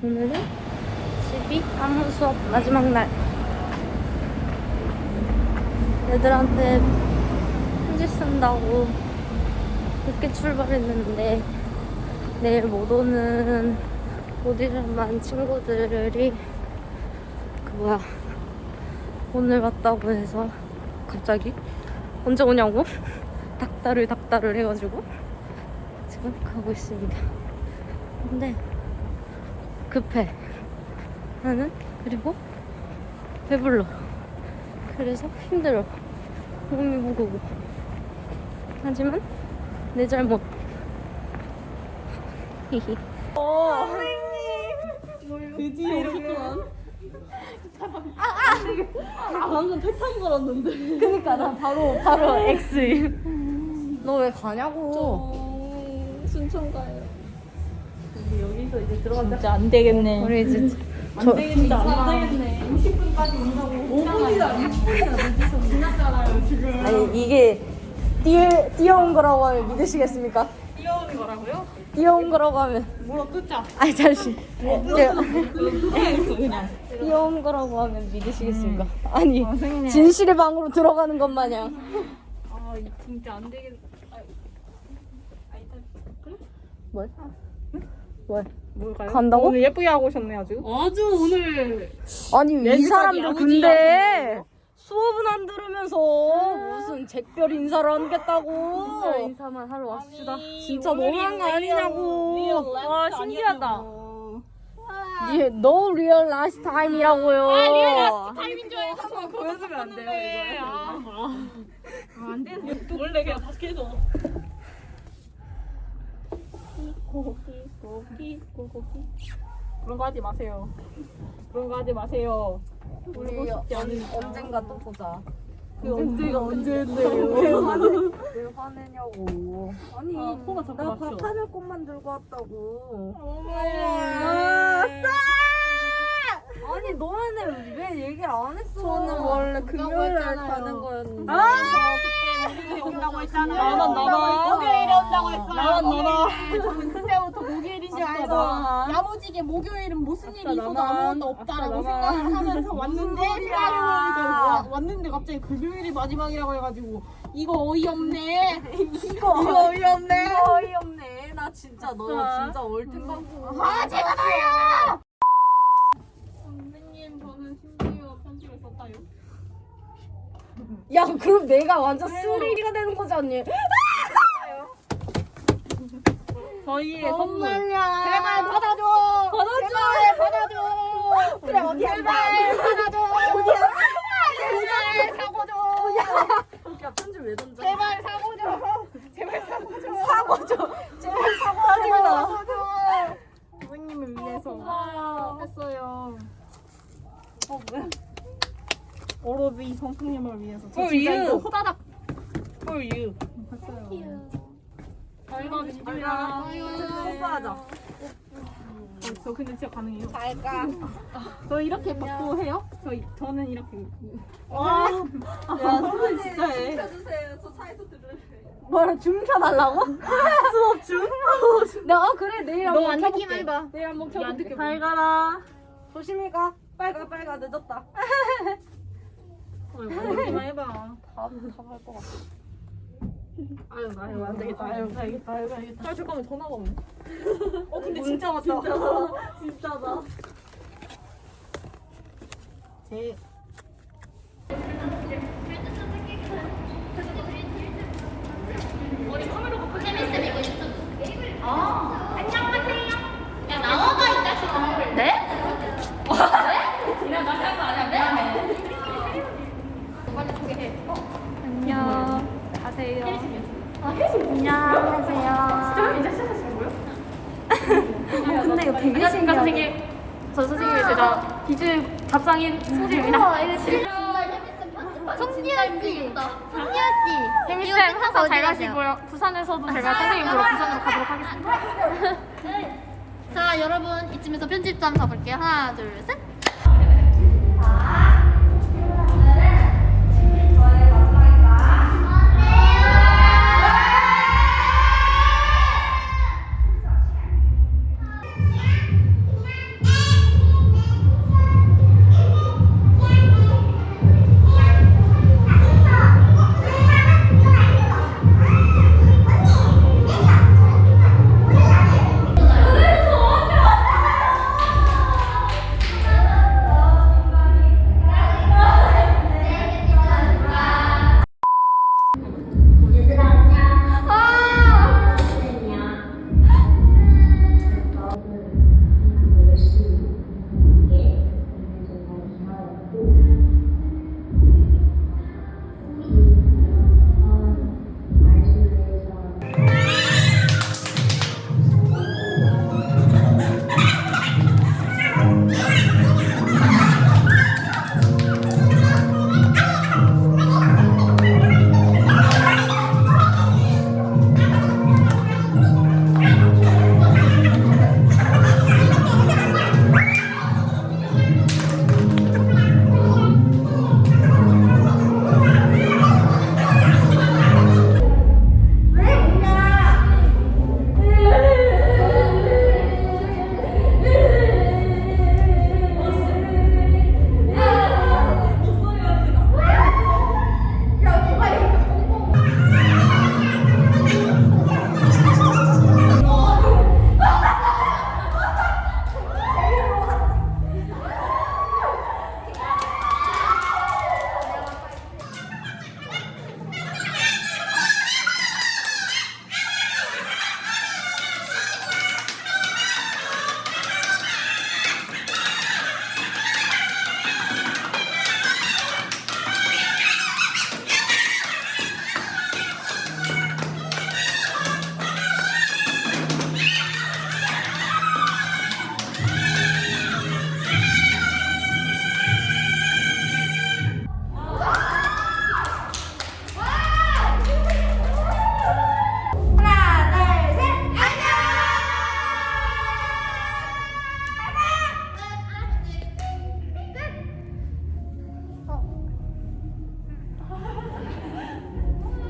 오늘은 집이 아무 수업 마지막 날. 애들한테 편지 쓴다고 늦게 출발했는데 내일 못 오는 오디션만 친구들이 그 뭐야 오늘 왔다고 해서 갑자기 언제 오냐고 닥달을 닥달을 해가지고 지금 가고 있습니다. 근데 급해. 나는 그리고 배불러. 그래서 힘들어. 몸이 무거워. 하지만 내 잘못. 히히. 드디어 오셨구만. 아, 방금 패턴 걸었는데. 그니까 나 바로 바로 X. 너 왜 가냐고. 순천 가요. 여기서 이제 들어가자. 진짜 안 되겠네. 우리 이제 안 되겠네. 진짜 안 되겠네. 50분까지 온다고. 5분이다, 6분이다. 지났잖아요, 지금. 아니 이게 뛰어 뛰어온 거라고 하면 믿으시겠습니까? 뛰어오는 거라고요? 뛰어온 거라고 하면 물어 뜯자. 아니 잠시. 그냥. 뛰어온 거라고 하면 믿으시겠습니까? 아니 선생님. 진실의 방으로 들어가는 것 마냥. 아, 이 진짜 안 되겠네. 아, 아, 이따. 그래? 뭘? 뭘? 뭘까요? 간다고? 오늘 예쁘게 하고 오셨네, 아주. 아주 오늘. 아니 이 사람들 야무지게 근데. 수업은 안 들으면서 무슨 잭별 인사를 하겠다고 인사만 하러 왔습니다 진짜 너무한 거 아니냐고 와, 신기하다. 예, no real last time이라고요 타이밍 좋아해 한번 보여주면 안 돼요, 이거? 아, 아. 원래 그냥 밖에서. 그런 거 하지 마세요. 그런 거 하지 마세요. 우리 울고 싶지 않으니까. 언젠가 또 보자 그 언제가 언제인데요? 왜 화내냐고 아니 아, 코가 자꾸 나 막혀. 밥 하늘 꽃만 들고 왔다고 어머. 아니 너네는 왜 얘기를 안 했어 저는 원래 금요일에 가는 거였는데 아! 목요일에 온다고 했잖아. 나만 나만. 목요일에 온다고 했어요. 나만 나만. 알고 나만. 야무지게 목요일은 무슨 일이 있어도. 아무것도 없다라고. 생각을 하면서 왔는데 생각해보니까 왔는데 갑자기 금요일이 마지막이라고 해가지고 이거 어이없네 이거 이거 어이없네 어이없네 나 진짜 너. 진짜 얼탱방구 아 제가 나요 선생님 저는 심지어 편지를 썼다요. 야 그럼 내가 완전 쓰레기가 되는 거지 않니? 저희의 선물. 제발 받아줘 받아줘. 제발 받아줘 그래 어디 제발 받아줘 어디야 제발 사고 줘 야 편지 왜 던져? 제발 사고 줘 제발 사고 줘 사고 줘 제발 제발 사고 하지마 사고줘 부모님을 위해서 고마워요. 했어요. 어 뭐야? 오로지 선생님을 위해서. 저 For 진짜 you. 이거 호다닥 For you. 오빠하자 어, 저 근데 진짜 가능해요? 잘가 저 이렇게 받고 해요? 저 저는 이렇게. 와. 야 선생 진짜 해. 뭐라 줌 켜달라고? 수업 줌? 내가 어, 그래 내일 한번 켜볼게. 내일 한번 켜볼게 잘 가라. 조심히 가 빨리 가 빨리 가 늦었다 어, 듣기만 해봐. 다다할것 같아 아유 아유 안 되겠다. 아유 가야겠다. 아유 가야겠다. 아 잠깐만 전화가 오네. 어 근데 진짜 맞다. 진짜다. 진짜다. 제 안녕 가세요 안녕하세요 이제 시작하시는 거예요? 어, 근데 이거 되게 안녕하십니까 신기하다 선생님. 저 선생님의 제자 비즈 답상인 송지입니다. 성리아 씨 성리아 씨 혜미 쌤 항상 잘 가시고요. 부산에서도 제가 선생님 보러 부산으로 가도록 하겠습니다. 자 여러분 이쯤에서 편집 좀 가볼게요. 하나 둘 셋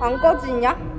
안 꺼지냐?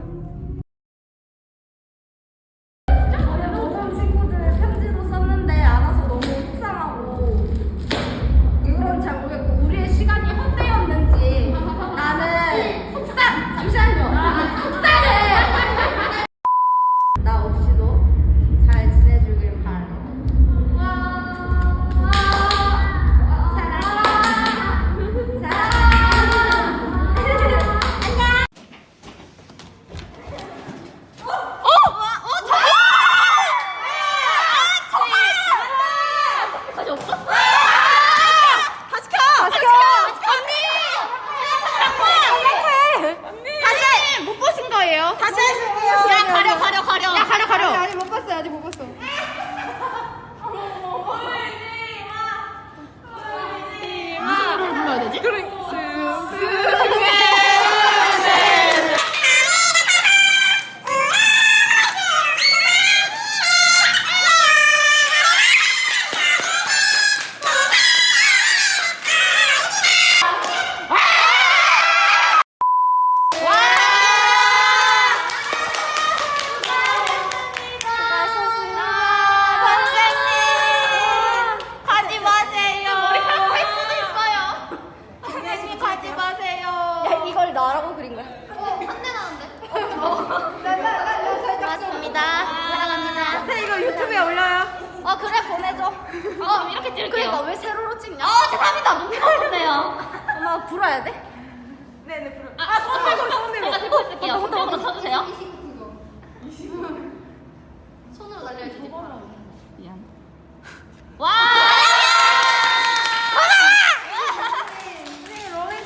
손 들고, 손 들고. 제가 들고 있을게요. 손으로 쳐주세요. 손으로 날려야지. 미안. 와!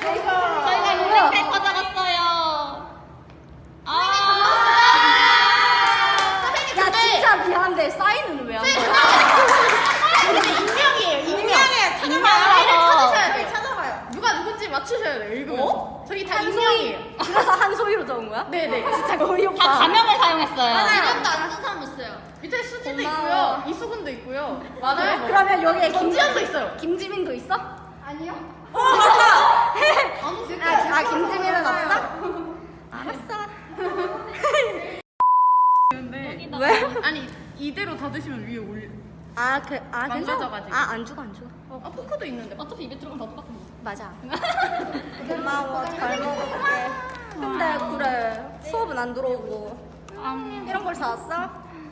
저희가 롤링페이퍼 잡았어요. 아. 야, 진짜 미안한데 사인은 왜 안 돼? 익명이에요, 익명. 익명이라서. 저희 찾아봐요. 누가 누군지 맞추셔야 돼요. 읽으면서. 저희 다 익명이에요. 그래서 한소희로 적은 거야? 네네. 진짜 어이없 다. 다 가명을 사용했어요. 이름도 안 쓴 사람 있어요. 밑에 수지도 고마워. 있고요. 이수근도 있고요. 맞아요. 그러면 여기에 김지현도 있어요. 김지민도 있어? 아니요. 아, 아 김지민은 없어? 알았어. 왜? 아니 이대로 다 드시면 위에 올려. 아, 그, 아, 괜찮아. 망가져가지고. 아, 안 죽어, 안 죽어. 아 포크도 있는데. 어차피 입에 들어가면 다 똑같은 거. 맞아. 고마워, 잘 먹을게. 근데 그래, 수업은 안 들어오고. 이런 걸 사왔어?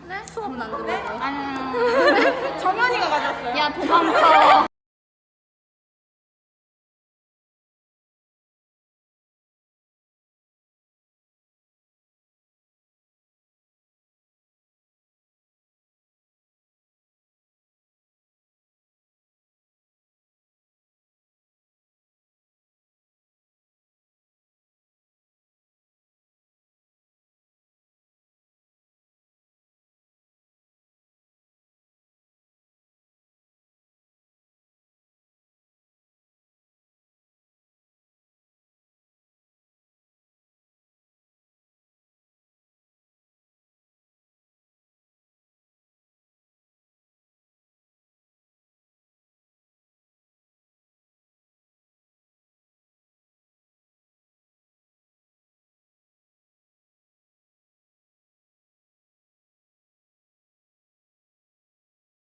네? 수업은 안 들어오고. 아니. 정현이가 가져왔어요. 야, 도망쳐.